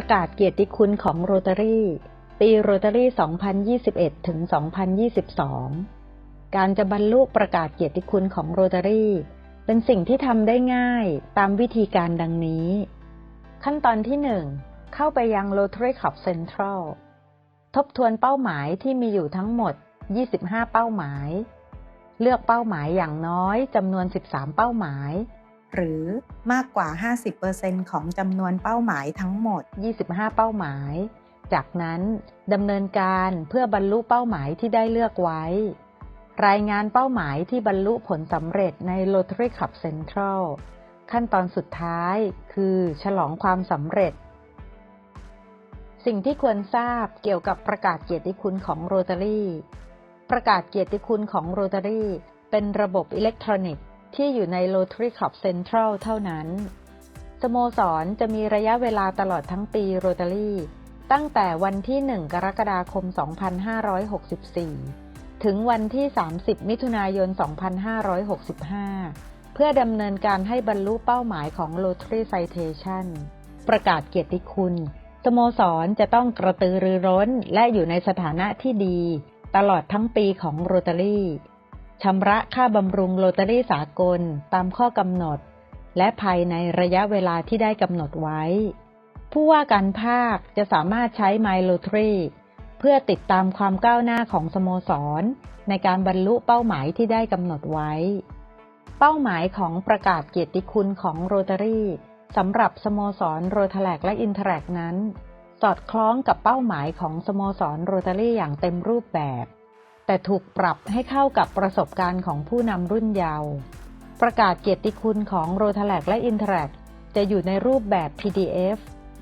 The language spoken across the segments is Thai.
ประกาศเกียรติคุณของโรตารี่ ปีโรตารี่ 2021 ถึง 2022 การจะบรรลุประกาศเกียรติคุณของโรตารี่ เป็นสิ่งที่ทำได้ง่ายตามวิธีการดังนี้ ขั้นตอนที่ 1 เข้าไปยัง Rotary Club Central ทบทวนเป้าหมายที่มีอยู่ทั้งหมด 25 เป้าหมาย เลือกเป้าหมายอย่างน้อยจำนวน 13 เป้าหมาย หรือมากกว่า 50%ของจำนวนเป้าหมายทั้งหมด 25 เป้าหมาย จากนั้นดำเนินการเพื่อบรรลุเป้าหมายที่ได้เลือกไว้ รายงานเป้าหมายที่บรรลุผลสำเร็จใน Rotary Club Central ขั้นตอนสุดท้ายคือฉลองความสำเร็จ สิ่งที่ควรทราบเกี่ยวกับประกาศเกียรติคุณของโรตารี่ ประกาศเกียรติคุณของโรตารี่เป็นระบบอิเล็กทรอนิกส์ ที่อยู่ใน Rotary Club Central เท่านั้น สโมสรจะมีระยะเวลาตลอดทั้งปีโรตารี่ตั้งแต่วันที่ 1 กรกฎาคม 2564 ถึงวันที่ 30 มิถุนายน 2565 เพื่อดำเนินการให้บรรลุเป้าหมายของ Rotary Citation ประกาศเกียรติคุณ สโมสรจะต้องกระตือรือร้นและอยู่ในสถานะที่ดี ตลอดทั้งปีของโรตารี่ ชำระค่าบำรุงโรตารี่สากลตามข้อกำหนด และภายในระยะเวลาที่ได้กำหนดไว้ ผู้ว่าการภาคจะสามารถใช้ My Rotary เพื่อติดตามความก้าวหน้าของสโมสร ในการบรรลุเป้าหมายที่ได้กำหนดไว้ เป้าหมายของประกาศเกียรติคุณของโรตารี่สำหรับสโมสรโรทแลกและอินเทอร์แลกนั้น สอดคล้องกับเป้าหมายของสโมสรโรตารี่อย่างเต็มรูปแบบ แต่ถูกปรับให้เข้ากับประสบการณ์ของผู้นำรุ่นเยาว์ประกาศเกียรติคุณของโรทแลกและอินเทอร์แลกจะอยู่ในรูปแบบ PDF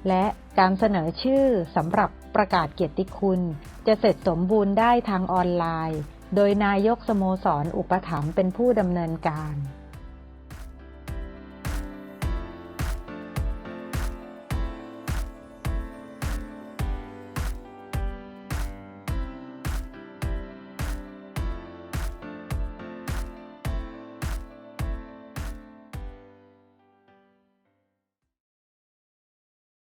และการเสนอชื่อสำหรับประกาศเกียรติคุณ จะเสร็จสมบูรณ์ได้ทางออนไลน์ โดยนายกสโมสรอุปถัมภ์เป็นผู้ดำเนินการ